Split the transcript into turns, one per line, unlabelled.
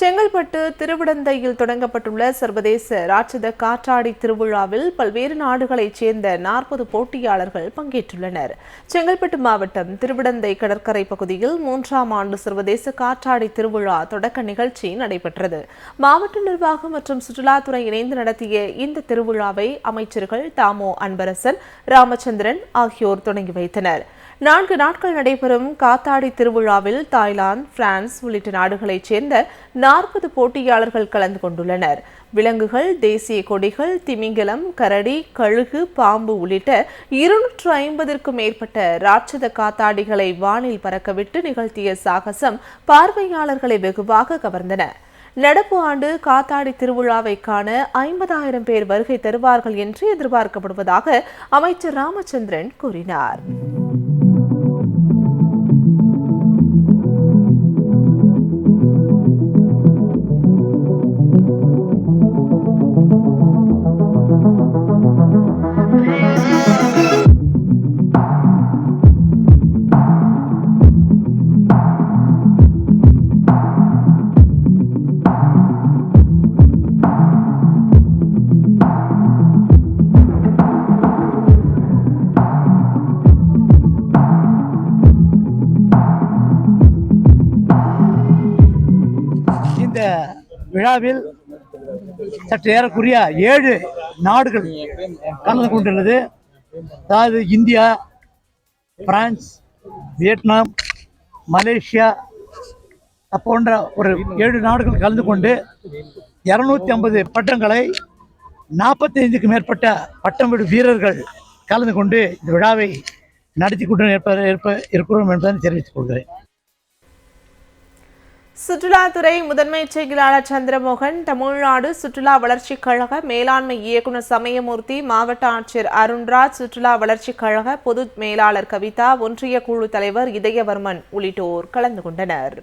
செங்கல்பட்டு திருவிடந்தையில் தொடங்கப்பட்டுள்ள சர்வதேச ராட்சத காற்றாடி திருவிழாவில் பல்வேறு நாடுகளைச் சேர்ந்த நாற்பது போட்டியாளர்கள் பங்கேற்றுள்ளனர். செங்கல்பட்டு மாவட்டம் திருவிடந்தை கடற்கரை பகுதியில் மூன்றாம் ஆண்டு சர்வதேச காற்றாடி திருவிழா தொடக்க நிகழ்ச்சி நடைபெற்றது. மாவட்ட நிர்வாகம் மற்றும் சுற்றுலாத்துறை இணைந்து நடத்திய இந்த திருவிழாவை அமைச்சர்கள் தாமோ அன்பரசன் ராமச்சந்திரன் ஆகியோர் தொடங்கி வைத்தனர். நான்கு நாட்கள் நடைபெறும் காத்தாடி திருவிழாவில் தாய்லாந்து பிரான்ஸ் உள்ளிட்ட நாடுகளைச் சேர்ந்த நாற்பது போட்டியாளர்கள் கலந்து கொண்டுள்ளனர். விலங்குகள் தேசிய கொடிகள் திமிங்கலம் கரடி கழுகு பாம்பு உள்ளிட்ட இருநூற்று ஐம்பதிற்கும் மேற்பட்ட ராட்சத காத்தாடிகளை வானில் பறக்கவிட்டு நிகழ்த்திய சாகசம் பார்வையாளர்களை வெகுவாக கவர்ந்தன. நடப்பு ஆண்டு காத்தாடி திருவிழாவை காண ஐம்பதாயிரம் பேர் வருகை தருவார்கள் என்று எதிர்பார்க்கப்படுவதாக அமைச்சர் ராமச்சந்திரன் கூறினார்.
விழாவில் சற்று ஏறக்குறைய ஏழு நாடுகள் கலந்து கொண்டுள்ளது. அதாவது இந்தியா பிரான்ஸ் வியட்நாம் மலேசியா போன்ற ஒரு ஏழு நாடுகள் கலந்து கொண்டு இரநூத்தி ஐம்பது பட்டங்களை நாற்பத்தைந்துக்கு மேற்பட்ட பட்டம் விடும் வீரர்கள் கலந்து கொண்டு இந்த விழாவை நடத்தி கொண்டு இருப்ப இருப்ப இருக்கிறோம் என்பதை தெரிவித்துக் கொள்கிறேன்.
சுற்றுலாத்துறை முதன்மை செயலாளர் சந்திரமோகன் தமிழ்நாடு சுற்றுலா வளர்ச்சிக் கழக மேலாண்மை இயக்குநர் சமயமூர்த்தி மாவட்ட ஆட்சியர் அருண்ராஜ் சுற்றுலா வளர்ச்சிக் கழக பொது மேலாளர் கவிதா ஒன்றிய குழு தலைவர் இதயவர்மன் உள்ளிட்டோர் கலந்து கொண்டனர்.